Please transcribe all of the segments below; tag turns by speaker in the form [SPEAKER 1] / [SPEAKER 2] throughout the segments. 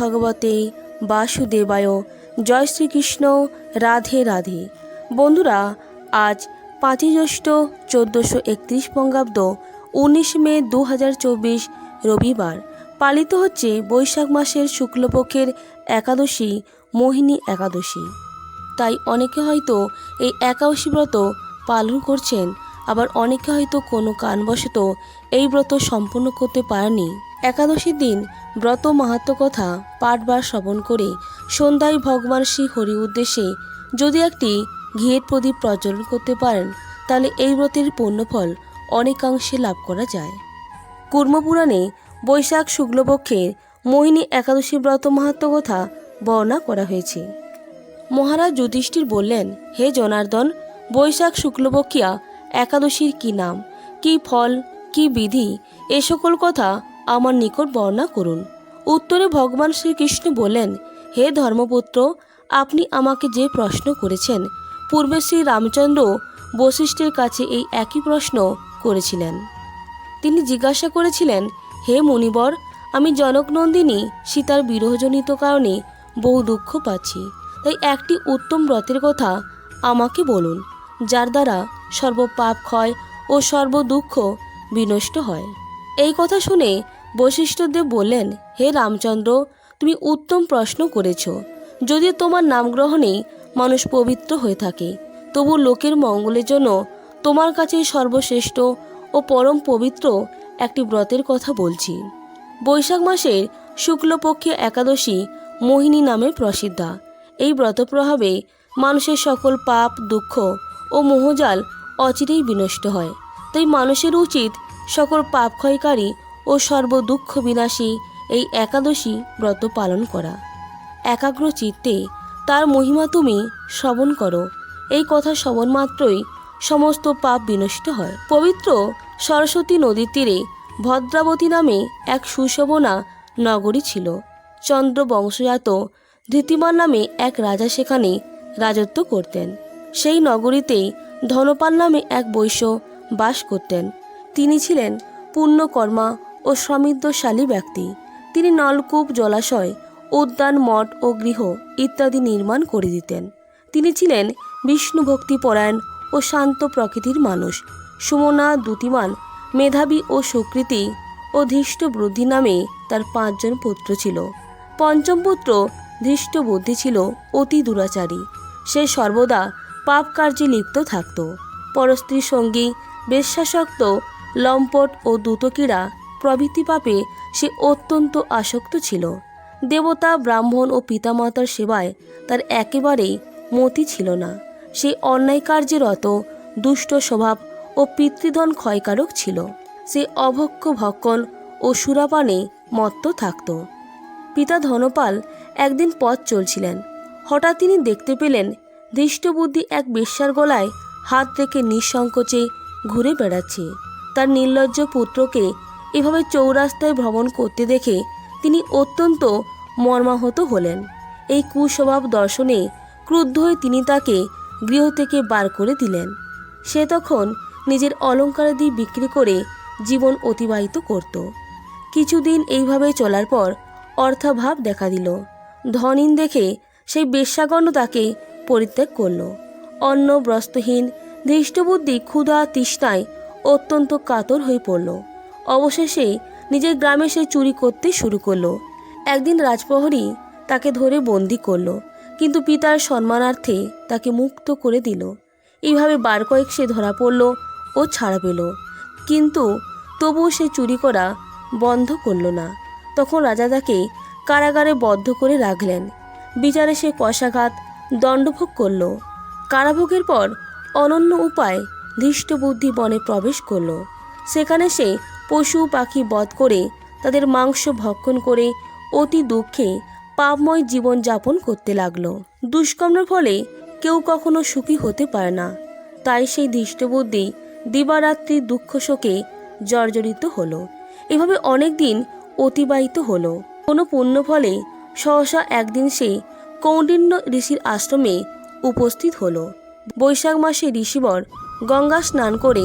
[SPEAKER 1] ভগবতে বাসুদেবায়। জয় শ্রীকৃষ্ণ। রাধে রাধে। বন্ধুরা, আজ পাঁচই জ্যৈষ্ঠ চোদ্দোশো একত্রিশ বঙ্গাব্দ উনিশ মে দু হাজার চব্বিশ রবিবার। পালিত হচ্ছে বৈশাখ মাসের শুক্লপক্ষের একাদশী, মোহিনী একাদশী। তাই অনেকে হয়তো এই একাদশী ব্রত পালন করছেন, আবার অনেকে হয়তো কোনো কারণবশত এই ব্রত সম্পূর্ণ করতে পারেনি একাদশীর দিন ব্রত মাহাত্ম কথা পাঠ বা শ্রবণ করে সন্ধ্যায় ভগবান শ্রী হরি উদ্দেশ্যে যদি একটি ঘিয়ের প্রদীপ প্রজ্বলন করতে পারেন, তাহলে এই ব্রতের পুণ্যফল অনেকাংশে লাভ করা যায়। কুর্মপুরাণে বৈশাখ শুক্লপক্ষের মোহিনী একাদশী ব্রত মাহাত্ম কথা বর্ণনা করা হয়েছে। মহারাজ যুধিষ্ঠির বললেন, হে জনার্দন, বৈশাখ শুক্লপক্ষিয়া একাদশীর কি নাম, কি ফল, কি বিধি, এ সকল কথা আমার নিকট বর্ণনা করুন। উত্তরে ভগবান শ্রীকৃষ্ণ বললেন হে ধর্মপুত্র, আপনি আমাকে যে প্রশ্ন করেছেন, পূর্বে শ্রী রামচন্দ্র বশিষ্ঠের কাছে এই একই প্রশ্ন করেছিলেন। তিনি জিজ্ঞাসা করেছিলেন, হে মুনিবর, আমি জনকনন্দিনী সীতার বিরহজনিত কারণে বহু দুঃখ পাচ্ছি। তাই একটি উত্তম ব্রতের কথা আমাকে বলুন, যার দ্বারা সর্বপাপ ক্ষয় ও সর্ব দুঃখ বিনষ্ট হয় এই কথা শুনে বশিষ্ঠদেব বললেন, হে রামচন্দ্র, তুমি উত্তম প্রশ্ন করেছ। যদিও তোমার নাম গ্রহণেই মানুষ পবিত্র হয়ে থাকে, তবু লোকের মঙ্গলের জন্য তোমার কাছে সর্বশ্রেষ্ঠ ও পরম পবিত্র একটি ব্রতের কথা বলছি। বৈশাখ মাসের শুক্লপক্ষে একাদশী মোহিনী নামে প্রসিদ্ধা। এই ব্রত প্রভাবে মানুষের সকল পাপ, দুঃখ ও মোহজাল অচিরেই বিনষ্ট হয়। তাই মানুষের উচিত সকল পাপ ক্ষয়কারী ও দুঃখ বিনাশী এই একাদশী ব্রত পালন করা। একাগ্র চিত্তে তার মহিমা তুমি শ্রবণ করো। এই কথা শ্রবণ মাত্রই সমস্ত পাপ বিনষ্ট হয়। পবিত্র সরস্বতী নদীর তীরে ভদ্রাবতী নামে এক সুশোভনা নগরী ছিল। চন্দ্র বংশজাত ধৃতিমান নামে এক রাজা সেখানে রাজত্ব করতেন। সেই নগরীতেই ধনপাল নামে এক বৈশ্য বাস করতেন। তিনি ছিলেন পুণ্যকর্মা ও সমৃদ্ধশালী ব্যক্তি। তিনি নলকূপ, জলাশয়, উদ্যান, মঠ ও গৃহ ইত্যাদি নির্মাণ করে দিতেন। তিনি ছিলেন বিষ্ণু ভক্তিপরায়ণ ও শান্ত প্রকৃতির মানুষ। সুমনা দ্যুতিমান, মেধাবী ও সুকৃতি ও ধৃষ্ট বুদ্ধি নামে তার পাঁচজন পুত্র ছিল। পঞ্চম পুত্র ধৃষ্ট বুদ্ধি ছিল অতি দুরাচারী। সে সর্বদা পাপ কার্যে লিপ্ত থাকত। পরস্ত্রীর সঙ্গী, বেশ্যাসক্ত, লম্পট ও দ্রুতক্রীড়া প্রভৃতি পাপে সে অত্যন্ত আসক্ত ছিল। দেবতা, ব্রাহ্মণ ও পিতামাতার সেবায় তার একেবারেই মতি ছিল না। সে অন্যায় কার্যে রত দুষ্ট স্বভাব ও পিতৃধন ক্ষয়কারক ছিল। সে অভক্ষ ভক্ষণ ও সুরাপানে মত্ত থাকত। পিতা ধনপাল একদিন পথ চলছিলেন। হঠাৎ তিনি দেখতে পেলেন ধৃষ্টবুদ্ধি এক বেশ্যার গলায় হাত রেখে নিঃসংকোচে ঘুরে বেড়াচ্ছে। তার নির্লজ্জ পুত্রকে এভাবে চৌরাস্তায় ভ্রমণ করতে দেখে তিনি অত্যন্ত মর্মাহত হলেন। এই কুস্বভাব দর্শনে ক্রুদ্ধ হয়ে তিনি তাকে গৃহ থেকে বার করে দিলেন। সে তখন নিজের অলঙ্কারাদি বিক্রি করে জীবন অতিবাহিত করত। কিছুদিন এইভাবে চলার পর অর্থাভাব দেখা দিল। ধনীন দেখে সেই বেশ্যাগণ তাকে পরিত্যাগ করল। অন্ন বস্ত্রহীন ধৃষ্টবুদ্ধি ক্ষুধা তৃষ্ণায় অত্যন্ত কাতর হয়ে পড়ল। অবশেষে নিজের গ্রামে সে চুরি করতে শুরু করল। একদিন রাজপ্রহরী তাকে ধরে বন্দি করল, কিন্তু পিতার সম্মানার্থে তাকে মুক্ত করে দিল। এইভাবে বার কয়েক সে ধরা পড়ল ও ছাড়া পেল। কিন্তু তবুও সে চুরি করা বন্ধ করল না। তখন রাজা তাকে কারাগারে বদ্ধ করে রাখলেন। বিচারে সে কষাঘাত, দণ্ডভোগ করল। কারাভোগের পর অনন্য উপায় ধৃষ্টবুদ্ধি বনে প্রবেশ করল। সেখানে সে পশু পাখি বধ করে তাদের মাংস ভক্ষণ করে অতি দুঃখে পাপময় জীবন যাপন করতে লাগল। দুষ্কর্মের ফলে কেউ কখনো সুখী হতে পারে না। তাই সেই ধৃষ্টবুদ্ধি দিবারাত্রি দুঃখ শোকে জর্জরিত হলো। এভাবে অনেক দিন অতিবাহিত হলো। কোনো পুণ্য ফলে সহসা একদিন সে কৌণ্ডিন্য ঋষির আশ্রমে উপস্থিত হলো। বৈশাখ মাসে ঋষিবর গঙ্গা স্নান করে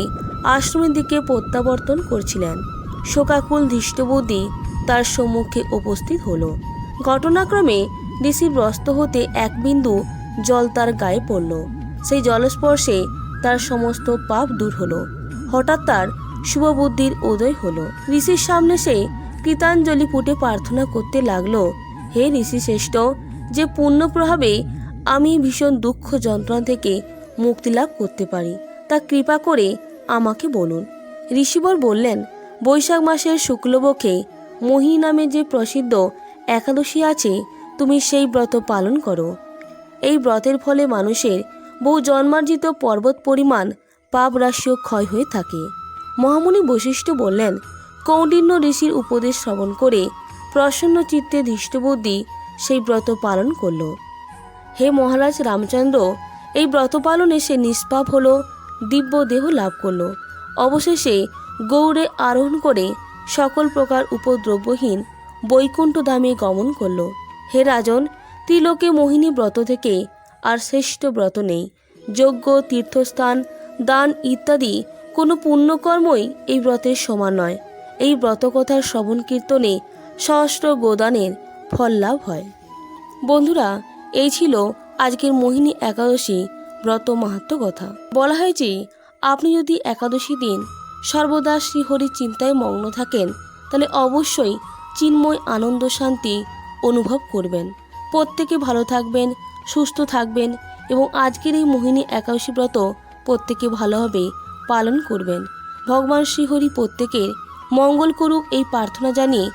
[SPEAKER 1] আশ্রমের দিকে প্রত্যাবর্তন করছিলেন। শোকাকুল ধৃষ্টবুদ্ধি তার সম্মুখে উপস্থিত হল। ঘটনাক্রমে ঋষির ব্রস্ত হতে এক বিন্দু জল তার গায়ে পড়ল। সেই জলস্পর্শে তার সমস্ত পাপ দূর হলো। হঠাৎ তার শুভবুদ্ধির উদয় হলো। ঋষির সামনে সে কৃতাঞ্জলি পুটে প্রার্থনা করতে লাগল, হে ঋষি শ্রেষ্ঠ যে পুণ্য প্রভাবে আমি ভীষণ দুঃখ যন্ত্রণা থেকে মুক্তি লাভ করতে পারি, তা কৃপা করে আমাকে বলুন। ঋষিবর বললেন, বৈশাখ মাসের শুক্লপক্ষে মহি নামে যে প্রসিদ্ধ একাদশী আছে, তুমি সেই ব্রত পালন করো। এই ব্রতের ফলে মানুষের বহু জন্মার্জিত পর্বত পরিমাণ পাপ রাশিও ক্ষয় হয়ে থাকে। মহামুনি বৈশিষ্ট্য বললেন, কৌণ্ডিন্য ঋষির উপদেশ শ্রবণ করে প্রসন্ন চিত্তে ধৃষ্টবুদ্ধি সেই ব্রত পালন করল। হে মহারাজ রামচন্দ্র, এই ব্রত পালনে সে নিষ্পাপ হলো দিব্য দেহ লাভ করল। অবশেষে গৌড়ে আরোহণ করে সকল প্রকার উপদ্রব্যহীন বৈকুণ্ঠ ধামে গমন করল। হে রাজন, ত্রিলোকে মোহিনী ব্রত থেকে আর শ্রেষ্ঠ ব্রত নেই। যজ্ঞ, তীর্থস্থান, দান ইত্যাদি কোনো পুণ্যকর্মই এই ব্রতের সমান নয়। এই ব্রতকথার শ্রবণ কীর্তনে সহস্র গোদানের ফল লাভ হয়। বন্ধুরা, এই ছিল আজকের মোহিনী একাদশী ব্রত মাহাত্ম কথা। বলা হয় যে, আপনি যদি একাদশী দিন সর্বদা শ্রীহরির চিন্তায় মগ্ন থাকেন, তাহলে অবশ্যই চিন্ময় আনন্দ শান্তি অনুভব করবেন। প্রত্যেকে ভালো থাকবেন, সুস্থ থাকবেন এবং আজকের এই মোহিনী একাদশী ব্রত প্রত্যেকে ভালোভাবে পালন করবেন। ভগবান শ্রীহরি প্রত্যেকের মঙ্গল করুক এই প্রার্থনা জানিয়ে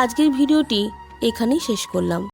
[SPEAKER 1] আজকের ভিডিওটি এখানেই শেষ করলাম।